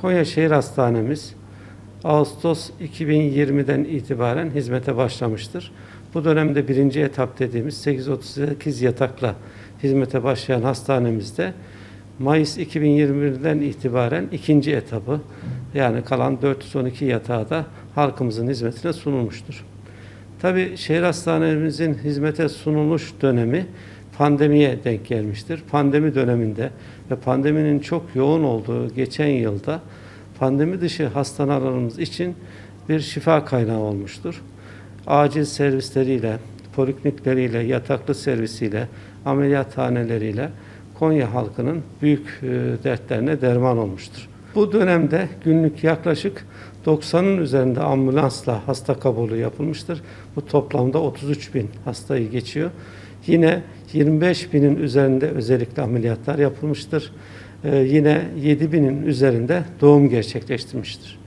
Konya Şehir Hastanemiz Ağustos 2020'den itibaren hizmete başlamıştır. Bu dönemde birinci etap dediğimiz 838 yatakla hizmete başlayan hastanemizde Mayıs 2021'den itibaren ikinci etabı yani kalan 412 yatağı da halkımızın hizmetine sunulmuştur. Tabii şehir hastanemizin hizmete sunuluş dönemi pandemiye denk gelmiştir. Pandemi döneminde ve pandeminin çok yoğun olduğu geçen yılda pandemi dışı hastanelerimiz için bir şifa kaynağı olmuştur. Acil servisleriyle, poliklinikleriyle, yataklı servisiyle, ameliyathaneleriyle Konya halkının büyük e, dertlerine derman olmuştur. Bu dönemde günlük yaklaşık 90'ın üzerinde ambulansla hasta kabulü yapılmıştır. Bu toplamda 33 bin hastayı geçiyor. Yine 25 binin üzerinde özellikle ameliyatlar yapılmıştır. Ee, yine 7 binin üzerinde doğum gerçekleştirmiştir.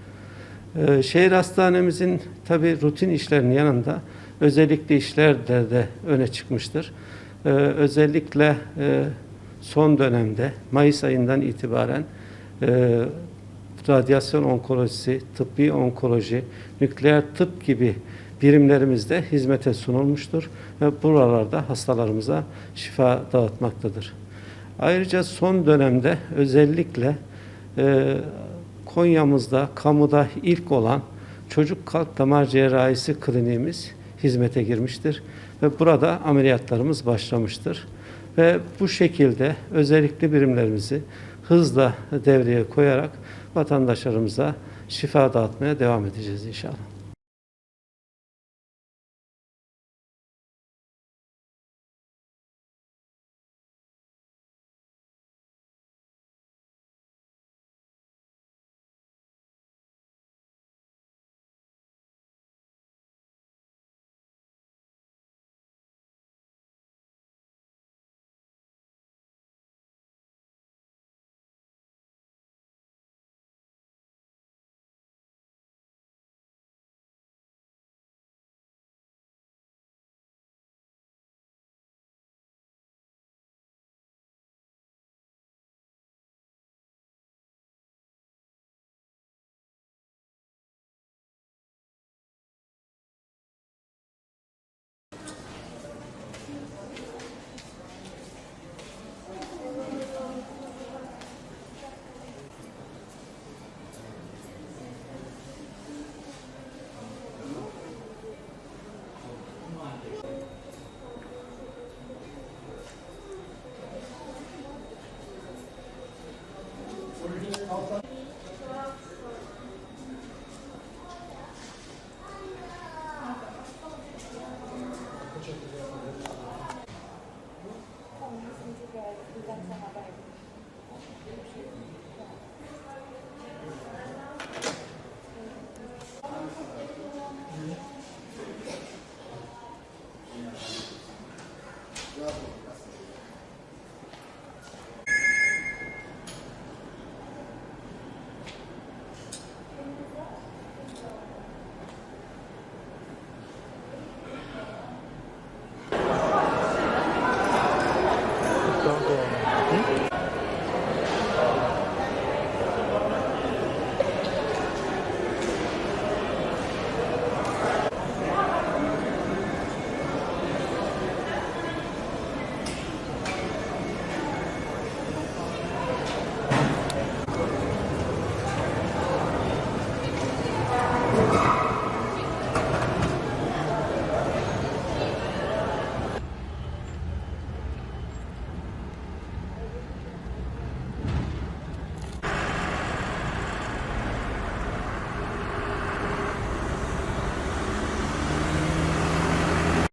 Ee, şehir hastanemizin tabi rutin işlerinin yanında özellikle işler de, de öne çıkmıştır. Ee, özellikle e, son dönemde Mayıs ayından itibaren e, radyasyon onkolojisi, tıbbi onkoloji, nükleer tıp gibi birimlerimizde hizmete sunulmuştur ve buralarda hastalarımıza şifa dağıtmaktadır. Ayrıca son dönemde özellikle e, Konya'mızda kamuda ilk olan çocuk kalp damar cerrahisi kliniğimiz hizmete girmiştir ve burada ameliyatlarımız başlamıştır. Ve bu şekilde özellikle birimlerimizi hızla devreye koyarak vatandaşlarımıza şifa dağıtmaya devam edeceğiz inşallah.